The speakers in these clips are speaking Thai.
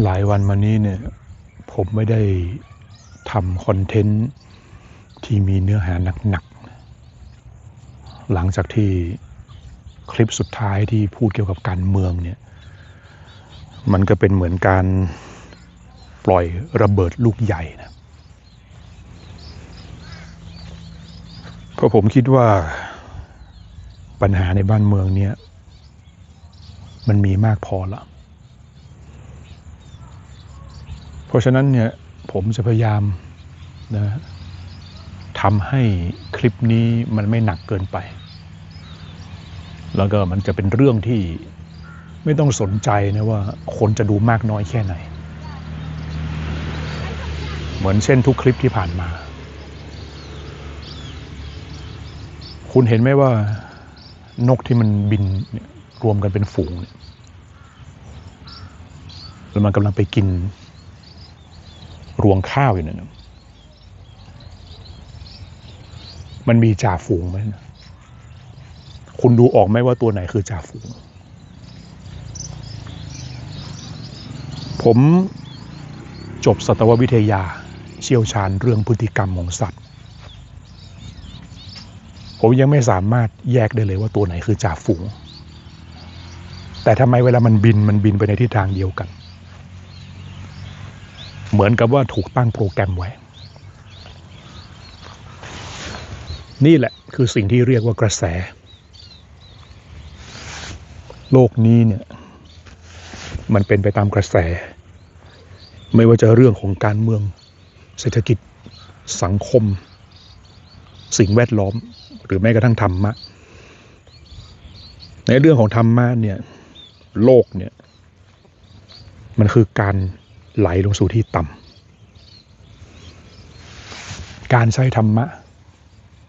หลายวันมานี้เนี่ยผมไม่ได้ทำคอนเทนต์ที่มีเนื้อหาหนักๆ หลังจากที่คลิปสุดท้ายที่พูดเกี่ยวกับการเมืองเนี่ย มันก็เป็นเหมือนการปล่อยระเบิดลูกใหญ่นะ เพราะผมคิดว่าปัญหาในบ้านเมืองเนี่ย มันมีมากพอและ เพราะฉะนั้นเนี่ยผมจะพยายามนะทำให้คลิปนี้มันไม่หนักเกินไป แล้วก็มันจะเป็นเรื่องที่ไม่ต้องสนใจนะว่าคนจะดูมากน้อยแค่ไหน เหมือนเช่นทุกคลิปที่ผ่านมา คุณเห็นไหมว่านกที่มันบินเนี่ยรวมกันเป็นฝูงแล้วมันกำลังไปกิน รวงข้าวอยู่นั่นมันมีจ่าฝูงไหมนะคุณดูออกไหมว่าตัวไหนคือจ่าฝูง ผมจบสัตววิทยาเชี่ยวชาญเรื่องพฤติกรรมของสัตว์ ผมยังไม่สามารถแยกได้เลยว่าตัวไหนคือจ่าฝูง แต่ทำไมเวลามันบินมันบินไปในทิศทางเดียวกัน เหมือนกับว่าถูกตั้งโปรแกรมไว้ นี่แหละคือสิ่งที่เรียกว่ากระแส โลกนี้เนี่ย มันเป็นไปตามกระแส ไม่ว่าจะเรื่องของการเมือง เศรษฐกิจ สังคม สิ่งแวดล้อม หรือแม้กระทั่งธรรมะ ในเรื่องของธรรมะเนี่ย โลกเนี่ย มันคือการ ไหลลงสู่ที่ต่ำการใช้ธรรมะ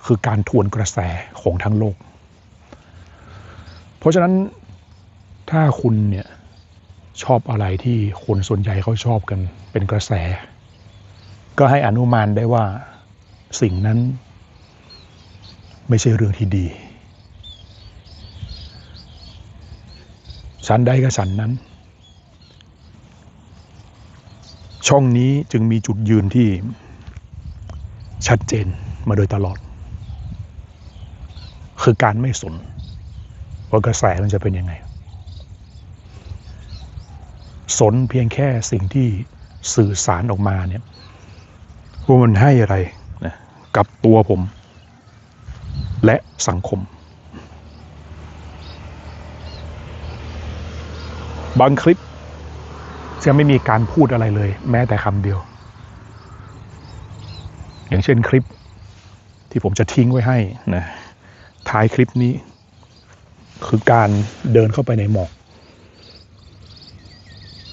คือการทวนกระแสของทั้งโลก เพราะฉะนั้นถ้าคุณเนี่ยชอบอะไรที่คนส่วนใหญ่เขาชอบกันเป็นกระแส ก็ให้อนุมานได้ว่าสิ่งนั้น ไม่ใช่เรื่องที่ดีฉันใดก็ฉันนั้น ช่องนี้จึงมีจุดยืนที่ชัดเจนมาโดยตลอด คือการไม่สนว่ากระแสมันจะเป็นยังไง สนเพียงแค่สิ่งที่สื่อสารออกมาเนี่ยว่ามันให้อะไรนะกับตัวผม และสังคม บางคลิป จะไม่มีการพูดอะไรเลย แม้แต่คำเดียว อย่างเช่นคลิปที่ผมจะทิ้งไว้ให้นะท้ายคลิปนี้ คือการเดินเข้าไปในหมอก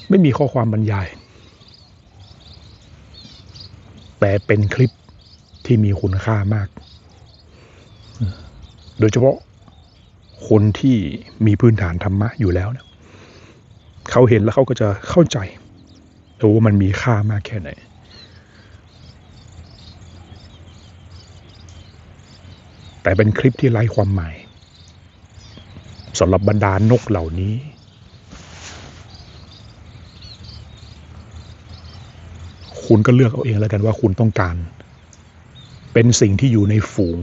ไม่มีข้อความบรรยาย แต่เป็นคลิปที่มีคุณค่ามาก โดยเฉพาะคนที่มีพื้นฐานธรรมะอยู่แล้วเนี่ย เขาเห็นแล้วเขาก็จะเข้าใจว่ามันมีค่ามากแค่ไหน แต่เป็นคลิปที่ไร้ความหมายสำหรับบรรดานกเหล่านี้ คุณก็เลือกเอาเองแล้วกันว่าคุณต้องการ เป็นสิ่งที่อยู่ในฝูง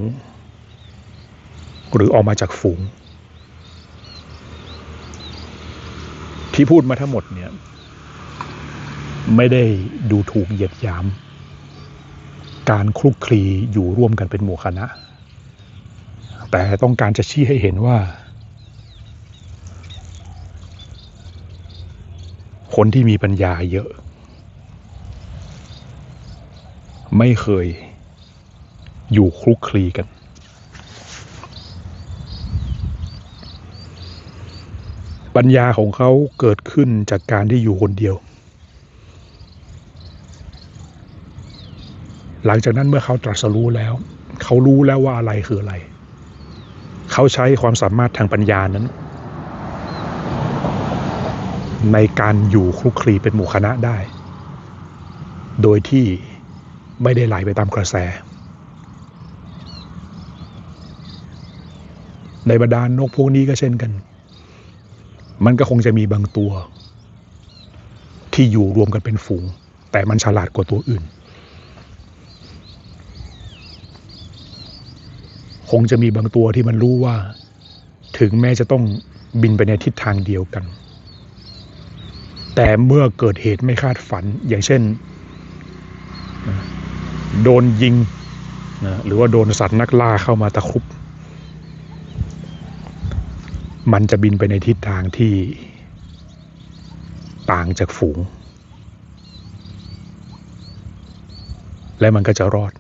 หรือออกมาจากฝูง ที่พูดมาทั้งหมดเนี่ยไม่ได้ดูถูกเหยียดหยาม การคลุกคลีอยู่ร่วมกันเป็นหมู่คณะ แต่ต้องการจะชี้ให้เห็นว่า คนที่มีปัญญาเยอะ ไม่เคยอยู่คลุกคลีกัน ปัญญาของเขาเกิดขึ้นจากการที่อยู่คนเดียว หลังจากนั้นเมื่อเขาตรัสรู้แล้ว เขารู้แล้วว่าอะไรคืออะไร เขาใช้ความสามารถทางปัญญานั้น ในการอยู่คลุกคลีเป็นหมู่คณะได้ โดยที่ไม่ได้ไหลไปตามกระแส ในบรรดานกพวกนี้ก็เช่นกัน มันก็คงจะมีบางตัว ที่อยู่รวมกันเป็นฝูง แต่มันฉลาดกว่าตัวอื่น คงจะมีบางตัวที่มันรู้ว่า ถึงแม้จะต้องบินไปในทิศทางเดียวกัน แต่เมื่อเกิดเหตุไม่คาดฝัน อย่างเช่น โดนยิงนะหรือว่าโดนสัตว์นักล่าเข้ามาตะครุบ มันจะบินไปในทิศทางที่ต่างจากฝูง และมันก็จะรอด